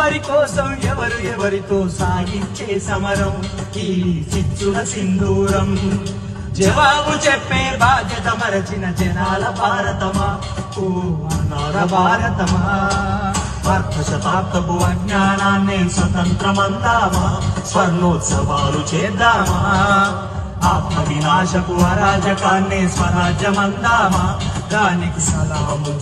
ఎవరి కోసం ఎవరు ఎవరితో సాగించే సమరం? ఈ చిచ్చుల సింధూరం. జవాబు చెప్పే బాధ్యత మరచిన జనాల భారతమా? ఓ అనాథ భారతమా? అర్ధ శతాబ్దపు అజ్ఞానాన్ని స్వతంత్రమందామా? స్వర్ణోత్సవాలు చేద్దామా? ఆత్మ వినాశపు అరాజకాన్ని స్వరాజ్యమందామా? దానికి సలాము